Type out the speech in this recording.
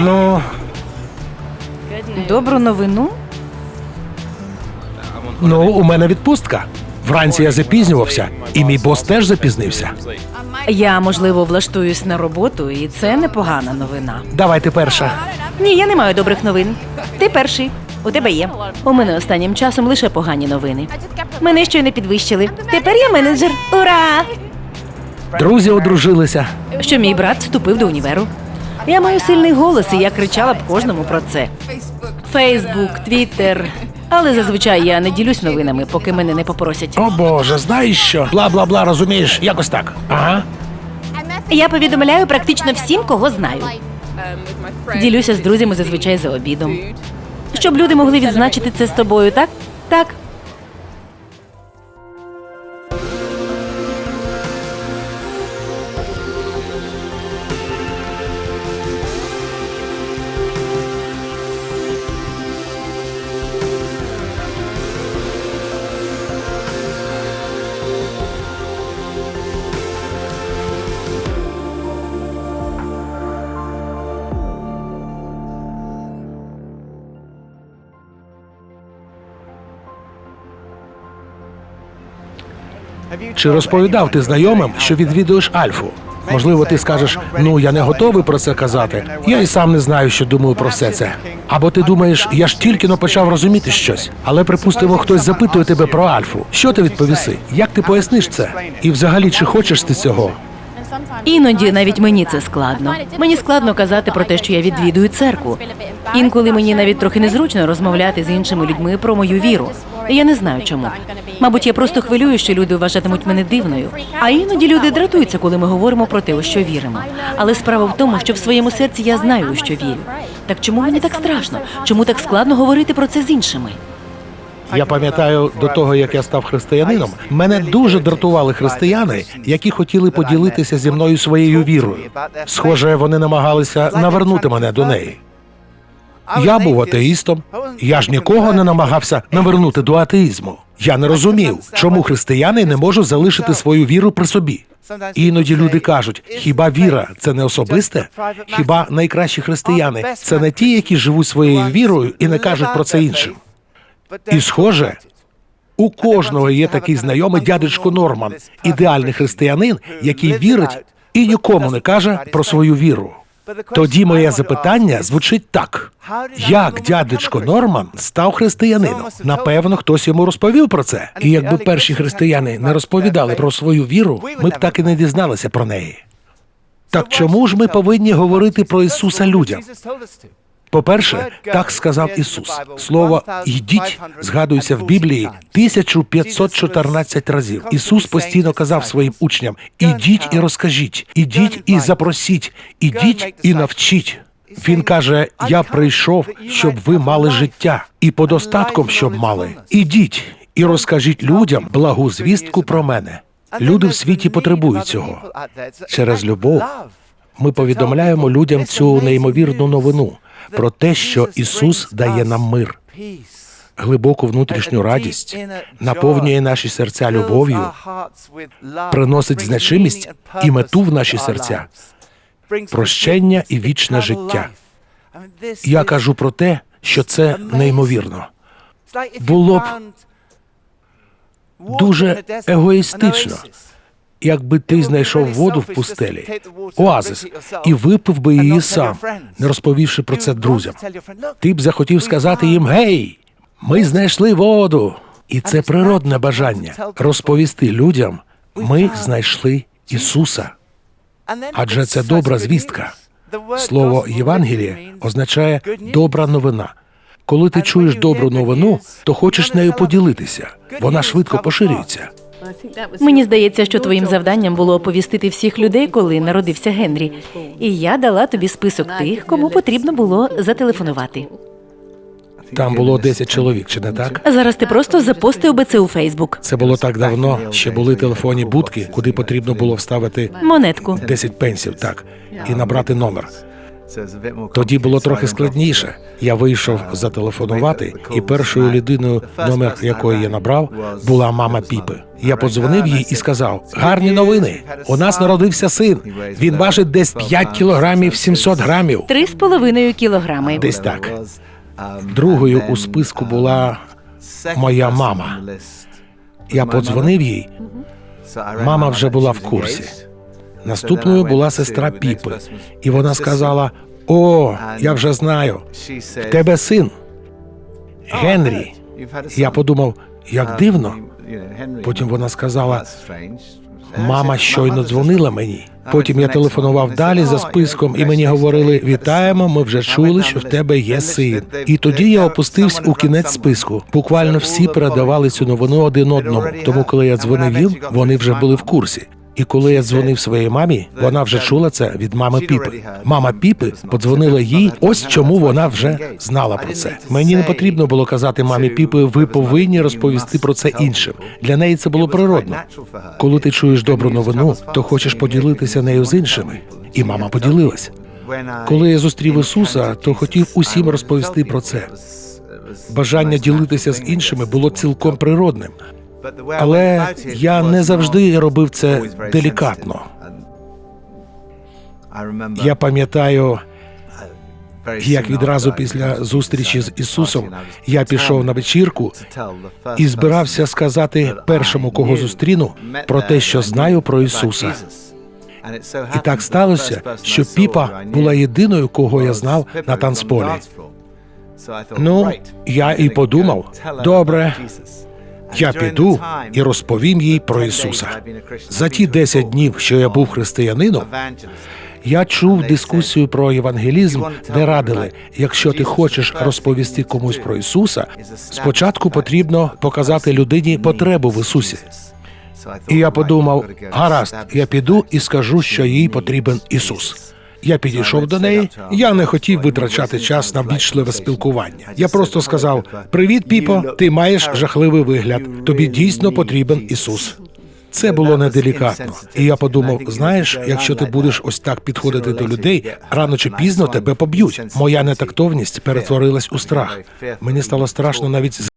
Ну, Добру новину? ну, у мене відпустка. Вранці я запізнювався, і мій бос теж запізнився. Я, можливо, влаштуюсь на роботу, і це непогана новина. Давай ти перша. Ні, я не маю добрих новин. Ти перший. У тебе є. У мене останнім часом лише погані новини. Мене щойно підвищили. Тепер я менеджер. Ура! Друзі одружилися. Що мій брат вступив до універу. Я маю сильний голос, і я кричала б кожному про це. Фейсбук, Твіттер. Але зазвичай я не ділюсь новинами, поки мене не попросять. О боже, знаєш що? Бла бла бла, розумієш, якось так. Ага. Я повідомляю практично всім, кого знаю. Ділюся з друзями зазвичай за обідом. Щоб люди могли відзначити це з тобою, так? Так. Чи розповідав ти знайомим, що відвідуєш Альфу? Можливо, ти скажеш: ну я не готовий про це казати. Я і сам не знаю, що думаю про все це. Або ти думаєш, я ж тільки но почав розуміти щось. Але припустимо, хтось запитує тебе про Альфу. Що ти відповіси? Як ти поясниш це? І взагалі, чи хочеш ти цього? Іноді навіть мені це складно. Мені складно казати про те, що я відвідую церкву. Інколи мені навіть трохи незручно розмовляти з іншими людьми про мою віру. Я не знаю чому. Мабуть, я просто хвилюю, що люди вважатимуть мене дивною. А іноді люди дратуються, коли ми говоримо про те, у що віримо. Але справа в тому, що в своєму серці я знаю, у що вірю. Так чому мені так страшно? Чому так складно говорити про це з іншими? Я пам'ятаю до того, як я став християнином, мене дуже дратували християни, які хотіли поділитися зі мною своєю вірою. Схоже, вони намагалися навернути мене до неї. Я був атеїстом. Я ж нікого не намагався навернути до атеїзму. Я не розумів, чому християни не можуть залишити свою віру при собі. Іноді люди кажуть: хіба віра це не особисте? Хіба найкращі християни це не ті, які живуть своєю вірою і не кажуть про це іншим? І схоже, у кожного є такий знайомий дядечко Норман, ідеальний християнин, який вірить і нікому не каже про свою віру. Тоді моє запитання звучить так: як дядечко Норман став християнином? Напевно, хтось йому розповів про це. І якби перші християни не розповідали про свою віру, ми б так і не дізналися про неї. Так чому ж ми повинні говорити про Ісуса людям? По-перше, так сказав Ісус. Слово «йдіть» згадується в Біблії 1514 разів. Ісус постійно казав своїм учням: ідіть і розкажіть, ідіть і запросіть, ідіть і навчіть. Він каже: Я прийшов, щоб ви мали життя, і подостатком, щоб мали. Ідіть і розкажіть людям благу звістку про мене. Люди в світі потребують цього. Через любов ми повідомляємо людям цю неймовірну новину про те, що Ісус дає нам мир, глибоку внутрішню радість, наповнює наші серця любов'ю, приносить значимість і мету в наші серця, прощення і вічне життя. Я кажу про те, що це неймовірно. Було б дуже егоїстично, якби ти знайшов воду в пустелі, оазис, і випив би її сам, не розповівши про це друзям. Ти б захотів сказати їм: Гей, ми знайшли воду. І це природне бажання розповісти людям: ми знайшли Ісуса. Адже це добра звістка. Слово Євангеліє означає добра новина. Коли ти чуєш добру новину, то хочеш нею поділитися. Вона швидко поширюється. Мені здається, що твоїм завданням було оповістити всіх людей, коли народився Генрі. І я дала тобі список тих, кому потрібно було зателефонувати. Там було 10 чоловік, чи не так? Зараз ти просто запостив би це у Фейсбук. Це було так давно. Ще були телефонні будки, куди потрібно було вставити Монетку. 10 пенсів, так, і набрати номер. Тоді було трохи складніше. Я вийшов зателефонувати, і першою людиною, номер якої я набрав, була мама Піпи. Я подзвонив їй і сказав: гарні новини. У нас народився син. Він важить десь 5 кілограмів 700 грамів. Три з половиною кілограми. Десь так. Другою у списку була моя мама. Я подзвонив їй. Мама вже була в курсі. Наступною була сестра Піпи, і вона сказала: О, я вже знаю, в тебе син Генрі. Я подумав, як дивно. Потім вона сказала: Мама щойно дзвонила мені. Потім я телефонував далі за списком, і мені говорили: Вітаємо, ми вже чули, що в тебе є син. І тоді я опустився у кінець списку. Буквально всі передавали цю новину один одному. Тому, коли я дзвонив їм, вони вже були в курсі. І коли я дзвонив своїй мамі, вона вже чула це від мами Піпи. Мама Піпи подзвонила їй. Ось чому вона вже знала про це. Мені не потрібно було казати мамі Піпи, ви повинні розповісти про це іншим. Для неї це було природно. Коли ти чуєш добру новину, то хочеш поділитися нею з іншими. І мама поділилась. Коли я зустрів Ісуса, то хотів усім розповісти про це. Бажання ділитися з іншими було цілком природним. Але я не завжди робив це делікатно. Я пам'ятаю, як відразу після зустрічі з Ісусом я пішов на вечірку і збирався сказати першому, кого зустріну, про те, що знаю про Ісуса. І так сталося, що Піпа була єдиною, кого я знав на танцполі. Ну, я і подумав, добре, я піду і розповім їй про Ісуса. За ті 10 днів, що я був християнином, я чув дискусію про євангелізм, де радили, якщо ти хочеш розповісти комусь про Ісуса, спочатку потрібно показати людині потребу в Ісусі. І я подумав, гаразд, я піду і скажу, що їй потрібен Ісус. Я підійшов до неї. Я не хотів витрачати час на вічливе спілкування. Я просто сказав: Привіт, Піпо, ти маєш жахливий вигляд. Тобі дійсно потрібен Ісус. Це було неделікатно. І я подумав: знаєш, якщо ти будеш ось так підходити до людей, рано чи пізно тебе поб'ють. Моя нетактовність перетворилась у страх. Мені стало страшно навіть